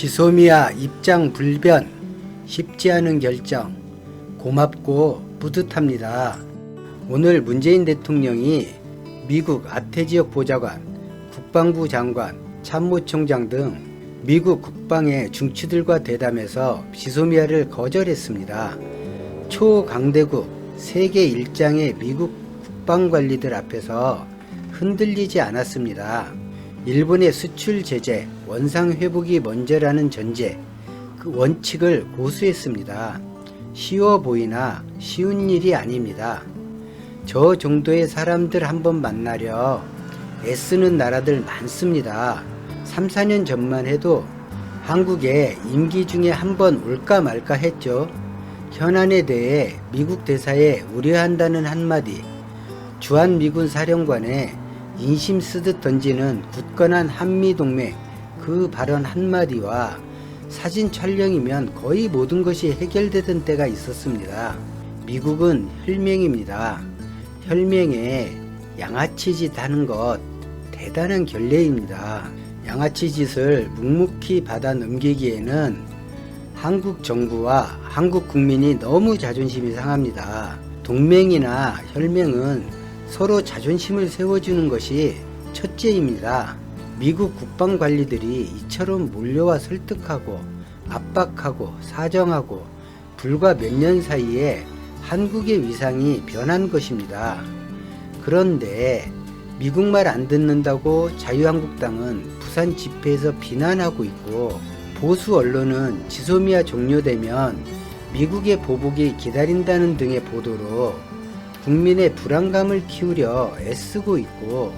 지소미아 입장 불변 쉽지 않은 결정 고맙고 뿌듯합니다. 오늘 문재인 대통령이 미국 아태 지역 보좌관, 국방부 장관, 참모총장 등 미국 국방의 중추들과 대담해서 지소미아를 거절했습니다. 초강대국 세계 일장의 미국 국방관리들 앞에서 흔들리지 않았습니다. 일본의 수출 제재, 원상 회복이 먼저라는 전제, 그 원칙을 고수했습니다. 쉬워 보이나 쉬운 일이 아닙니다. 저 정도의 사람들 한번 만나려 애쓰는 나라들 많습니다. 3, 4년 전만 해도 한국에 임기 중에 한 번 올까 말까 했죠. 현안에 대해 미국 대사에 우려한다는 한마디, 주한 미군 사령관의 인심 쓰듯 던지는 굳건한 한미동맹 그 발언 한마디와 사진 촬영이면 거의 모든 것이 해결되던 때가 있었습니다. 미국은 혈맹입니다. 혈맹에 양아치 짓 하는 것 대단한 결례입니다. 양아치 짓을 묵묵히 받아 넘기기에는 한국 정부와 한국 국민이 너무 자존심이 상합니다. 동맹이나 혈맹은 서로 자존심을 세워주는 것이 첫째입니다. 미국 국방 관리들이 이처럼 몰려와 설득하고 압박하고 사정하고 불과 몇 년 사이에 한국의 위상이 변한 것입니다. 그런데 미국 말 안 듣는다고 자유한국당은 부산 집회에서 비난하고 있고 보수 언론은 지소미아 종료되면 미국의 보복이 기다린다는 등의 보도로 국민의 불안감을 키우려 애쓰고 있고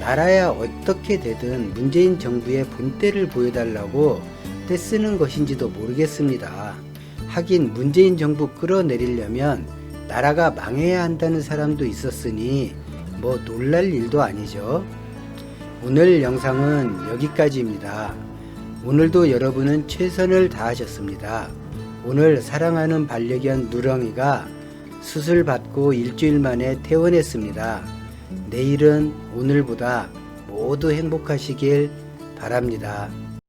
나라야 어떻게 되든 문재인 정부의 본때를 보여달라고 떼쓰는 것인지도 모르겠습니다. 하긴 문재인 정부 끌어내리려면 나라가 망해야 한다는 사람도 있었으니 뭐 놀랄 일도 아니죠. 오늘 영상은 여기까지입니다. 오늘도 여러분은 최선을 다하셨습니다. 오늘 사랑하는 반려견 누렁이가 수술 받고 일주일 만에 퇴원했습니다. 내일은 오늘보다 모두 행복하시길 바랍니다.